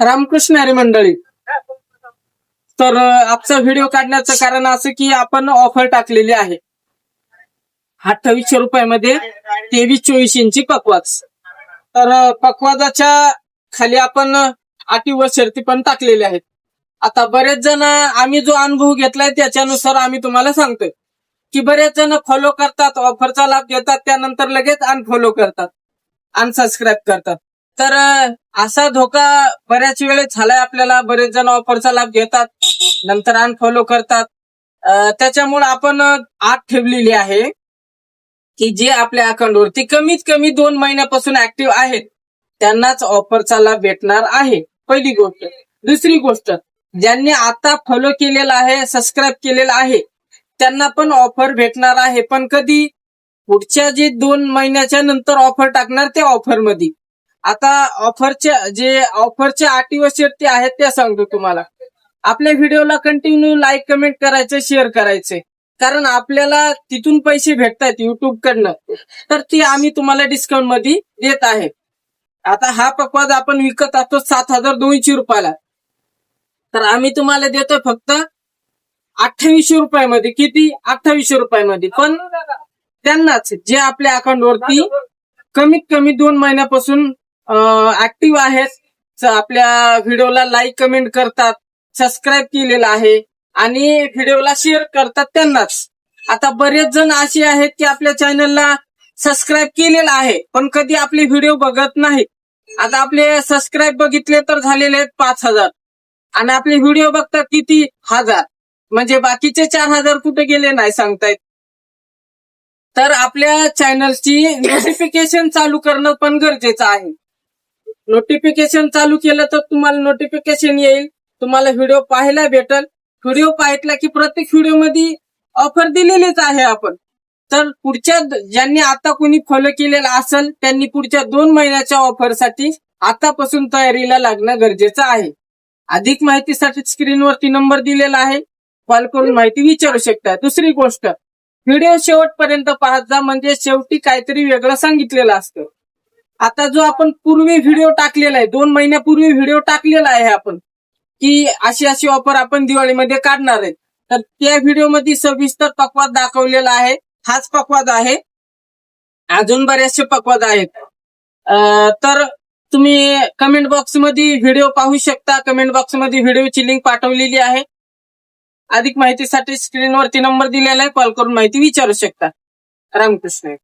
रामकृष्ण हरी मंडळी. तर आपचा आजचा व्हिडिओ काढण्याचं कारण असं की आपण ऑफर टाकलेली आहे. अठ्ठावीसशे रुपयामध्ये तेवीस चोवीस इंची पकवाज तर पकवाजाच्या खाली आपण अटी व शर्ती पण टाकलेल्या आहेत. आता बरेच जण आम्ही जो अनुभव घेतलाय त्याच्यानुसार आम्ही तुम्हाला सांगतोय. की बरेच जण फॉलो करतात ऑफरचा लाभ घेतात त्यानंतर लगेच अनफॉलो करतात. अनसबस्क्राईब करतात. तर असा धोका बऱ्याच वेळेस झालाय आपल्याला. बरेच जण ऑफरचा लाभ घेतात. नंतर अनफॉलो करतात. त्याच्यामुळे आपण आत ठेवलेली आहे की जे आपल्या अकाउंटवरती कमीत कमी दोन महिन्यापासून ऍक्टिव्ह आहेत त्यांनाच ऑफरचा लाभ भेटणार आहे. पहिली गोष्ट. दुसरी गोष्ट ज्यांनी आता फॉलो केलेला आहे सबस्क्राईब केलेला आहे त्यांना पण ऑफर भेटणार आहे. पण कधी? पुढच्या जे दोन महिन्याच्या नंतर ऑफर टाकणार त्या ऑफरमध्ये आता ऑफरच्या जे ऑफरच्या अटी व शर्ती आहेत त्या सांगतो तुम्हाला. आपल्या व्हिडिओला कंटिन्यू लाईक कमेंट करायचे शेअर करायचे. कारण आपल्याला तिथून पैसे भेटतायत युट्यूब कडनं. तर ती आम्ही तुम्हाला डिस्काउंटमध्ये देत आहे. आता हा पकवाज आपण विकत असतो सात हजार दोनशे रुपयाला. तर आम्ही तुम्हाला देतो फक्त अठ्ठावीसशे रुपयामध्ये. किती? अठ्ठावीसशे रुपयामध्ये. पण त्यांनाच जे आपल्या अकाउंट वरती कमीत कमी दोन महिन्यापासून ऍक्टिव्ह आहेत. आपल्या व्हिडिओला लाईक कमेंट करतात. सबस्क्राईब केलेलं आहे. आणि व्हिडिओला शेअर करतात त्यांनाच. आता बरेच जण असे आहेत की आपल्या चॅनलला सबस्क्राईब केलेलं आहे पण कधी आपले व्हिडिओ बघत नाहीत. आता आपले सबस्क्राईब बघितले तर झालेले आहेत पाच हजार. आणि आपले व्हिडिओ बघतात किती? हजार. म्हणजे बाकीचे चार हजार कुठे गेले नाही सांगतायत. तर आपल्या चॅनलची नोटिफिकेशन चालू करणं पण गरजेचं आहे. नोटिफिकेशन चालू केलं तर तुम्हाला नोटिफिकेशन येईल. तुम्हाला व्हिडिओ पाहायला भेटल. व्हिडिओ पाहितला की प्रत्येक व्हिडिओमध्ये ऑफर दिलेलीच आहे आपण. तर पुढच्या ज्यांनी आता कोणी फॉलो केलेला असेल त्यांनी पुढच्या दोन महिन्याच्या ऑफरसाठी आतापासून तयारीला लागणं गरजेचं आहे. अधिक माहितीसाठी स्क्रीनवरती नंबर दिलेला आहे. कॉल करून माहिती विचारू शकता. दुसरी गोष्ट व्हिडिओ शेवटपर्यंत पाहत जा. म्हणजे शेवटी काहीतरी वेगळं सांगितलेलं असतं. आता जो आपण पूर्वी व्हिडिओ टाकलेला आहे दोन महिन्यापूर्वी व्हिडिओ टाकलेला आहे आपण की अशी अशी ऑफर आपण दिवाळीमध्ये काढणार आहे. तर त्या व्हिडिओमध्ये सविस्तर पकवाद दाखवलेला आहे. हाच पकवाद आहे. अजून बरेचसे पकवाद आहेत. तर तुम्ही कमेंट बॉक्समध्ये व्हिडिओ पाहू शकता. कमेंट बॉक्समध्ये व्हिडिओची लिंक पाठवलेली आहे. अधिक माहितीसाठी स्क्रीनवरती नंबर दिलेला आहे. कॉल करून माहिती विचारू शकता. रामकृष्ण.